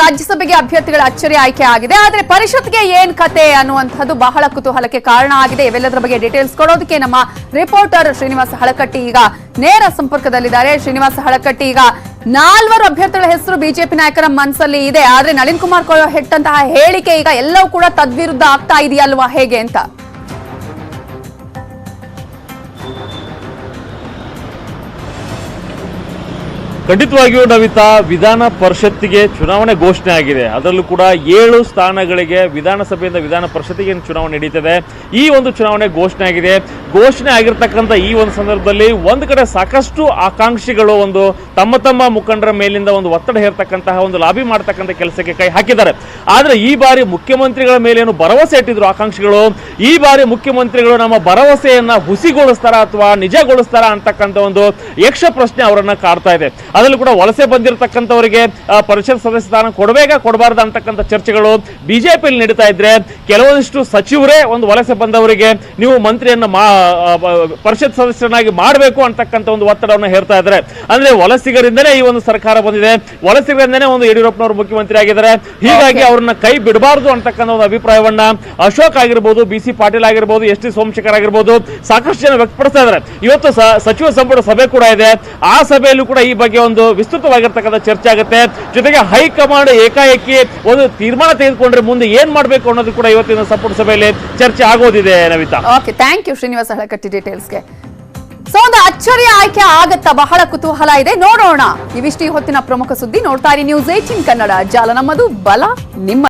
ರಾಜ್ಯಸಭೆಗೆ ಅಭ್ಯರ್ಥಿಗಳ ಅಚ್ಚರಿ ಆಯ್ಕೆ ಆಗಿದೆ. ಆದರೆ ಪರಿಷತ್ಗೆ ಏನ್ ಕತೆ ಅನ್ನುವಂಥದ್ದು ಬಹಳ ಕುತೂಹಲಕ್ಕೆ ಕಾರಣ ಆಗಿದೆ. ಇವೆಲ್ಲದರ ಬಗ್ಗೆ ಡೀಟೇಲ್ಸ್ ಕೊಡೋದಕ್ಕೆ ನಮ್ಮ ರಿಪೋರ್ಟರ್ ಶ್ರೀನಿವಾಸ ಹಳಕಟ್ಟಿ ಈಗ ನೇರ ಸಂಪರ್ಕದಲ್ಲಿದ್ದಾರೆ. ಶ್ರೀನಿವಾಸ ಹಳಕಟ್ಟಿ, ಈಗ ನಾಲ್ವರು ಅಭ್ಯರ್ಥಿಗಳ ಹೆಸರು ಬಿಜೆಪಿ ನಾಯಕರ ಮನಸ್ಸಲ್ಲಿ ಇದೆ. ಆದ್ರೆ ನಳಿನ್ ಕುಮಾರ್ ಹೆಟ್ಟಂತಹ ಹೇಳಿಕೆ ಈಗ ಎಲ್ಲವೂ ಕೂಡ ತದ್ವಿರುದ್ಧ ಆಗ್ತಾ ಇದೆಯಲ್ವಾ? ಹೇಗೆ ಅಂತ? ಖಂಡಿತವಾಗಿಯೂ ನವಿತಾ, ವಿಧಾನ ಪರಿಷತ್ತಿಗೆ ಚುನಾವಣೆ ಘೋಷಣೆ ಆಗಿದೆ. ಅದರಲ್ಲೂ ಕೂಡ ಏಳು ಸ್ಥಾನಗಳಿಗೆ ವಿಧಾನಸಭೆಯಿಂದ ವಿಧಾನ ಪರಿಷತ್ತಿಗೆ ಚುನಾವಣೆ ನಡೀತದೆ. ಈ ಒಂದು ಚುನಾವಣೆ ಘೋಷಣೆ ಆಗಿದೆ. ಘೋಷಣೆ ಆಗಿರ್ತಕ್ಕಂಥ ಈ ಒಂದು ಸಂದರ್ಭದಲ್ಲಿ ಒಂದು ಕಡೆ ಸಾಕಷ್ಟು ಆಕಾಂಕ್ಷಿಗಳು ಒಂದು ತಮ್ಮ ತಮ್ಮ ಮುಖಂಡರ ಮೇಲಿಂದ ಒಂದು ಒತ್ತಡ ಹೇರ್ತಕ್ಕಂತಹ ಒಂದು ಲಾಬಿ ಮಾಡ್ತಕ್ಕಂಥ ಕೆಲಸಕ್ಕೆ ಕೈ ಹಾಕಿದ್ದಾರೆ. ಆದರೆ ಈ ಬಾರಿ ಮುಖ್ಯಮಂತ್ರಿಗಳ ಮೇಲೇನು ಭರವಸೆ ಇಟ್ಟಿದ್ರು ಆಕಾಂಕ್ಷಿಗಳು? ಈ ಬಾರಿ ಮುಖ್ಯಮಂತ್ರಿಗಳು ನಮ್ಮ ಭರವಸೆಯನ್ನು ಹುಸಿಗೊಳಿಸ್ತಾರ ಅಥವಾ ನಿಜಗೊಳಿಸ್ತಾರ ಅಂತಕ್ಕಂಥ ಒಂದು ಯಕ್ಷ ಪ್ರಶ್ನೆ ಅವರನ್ನು ಕಾಡ್ತಾ ಇದೆ. ಅದರಲ್ಲೂ ಕೂಡ ವಲಸೆ ಬಂದಿರತಕ್ಕಂಥವರಿಗೆ ಪರಿಷತ್ ಸದಸ್ಯ ಸ್ಥಾನ ಕೊಡಬೇಕಾ ಕೊಡಬಾರ್ದ ಅಂತಕ್ಕಂಥ ಚರ್ಚೆಗಳು ಬಿಜೆಪಿಯಲ್ಲಿ ನಡೀತಾ ಇದ್ರೆ ಕೆಲವೊಂದಿಷ್ಟು ಸಚಿವರೇ ಒಂದು ವಲಸೆ ಬಂದವರಿಗೆ ನೀವು ಮಂತ್ರಿಯನ್ನು ಮಾ ಪರಿಷತ್ ಸದಸ್ಯರನ್ನಾಗಿ ಮಾಡಬೇಕು ಅಂತಕ್ಕಂಥ ಒಂದು ಒತ್ತಡವನ್ನು ಹೇರ್ತಾ ಇದ್ದಾರೆ. ಅಂದ್ರೆ ವಲಸಿಗರಿಂದನೇ ಈ ಒಂದು ಸರ್ಕಾರ ಬಂದಿದೆ. ವಲಸಿಗರಿಂದನೇ ಒಂದು ಯಡಿಯೂರಪ್ಪನವರು ಮುಖ್ಯಮಂತ್ರಿ ಆಗಿದ್ದಾರೆ. ಹೀಗಾಗಿ ಅವರನ್ನ ಕೈ ಬಿಡಬಾರದು ಅಂತಕ್ಕಂಥ ಒಂದು ಅಭಿಪ್ರಾಯವನ್ನ ಅಶೋಕ್ ಆಗಿರ್ಬೋದು ಬಿ ಸಿ ಪಾಟೀಲ್ ಆಗಿರ್ಬೋದು ಎಸ್ ಟಿ ಸೋಮಶೇಖರ್ ಆಗಿರ್ಬೋದು ಸಾಕಷ್ಟು ಜನ ವ್ಯಕ್ತಪಡಿಸ್ತಾ ಇದ್ದಾರೆ. ಇವತ್ತು ಸಚಿವ ಸಂಪುಟ ಸಭೆ ಕೂಡ ಇದೆ. ಆ ಸಭೆಯಲ್ಲೂ ಕೂಡ ಈ ಬಗ್ಗೆ ಒಂದು ವಿಸ್ತೃತವಾಗಿರ್ತಕ್ಕಂಥ ಚರ್ಚೆ ಆಗುತ್ತೆ. ಜೊತೆಗೆ ಹೈಕಮಾಂಡ್ ಏಕಾಏಕಿ ಒಂದು ತೀರ್ಮಾನ ತೆಗೆದುಕೊಂಡ್ರೆ ಮುಂದೆ ಏನ್ ಮಾಡಬೇಕು ಅನ್ನೋದು ಕೂಡ ಇವತ್ತಿನ ಸಂಪುಟ ಸಭೆಯಲ್ಲಿ ಚರ್ಚೆ ಆಗೋದಿದೆ, Navitha. Okay thank you Srinivasa Halakatti ಡೀಟೇಲ್ಸ್ಗೆ so ಒಂದು ಅಚ್ಚರಿಯ ಆಯ್ಕೆ ಆಗತ್ತಾ? ಬಹಳ ಕುತೂಹಲ ಇದೆ. ನೋಡೋಣ. ಇವಿಷ್ಟು ಹೊತ್ತಿನ ಪ್ರಮುಖ ಸುದ್ದಿ ನೋಡ್ತಾ ಇರಿ. News eighteen Kannada. ಜಾಲ ನಮ್ಮದು ಬಲ ನಿಮ್ಮ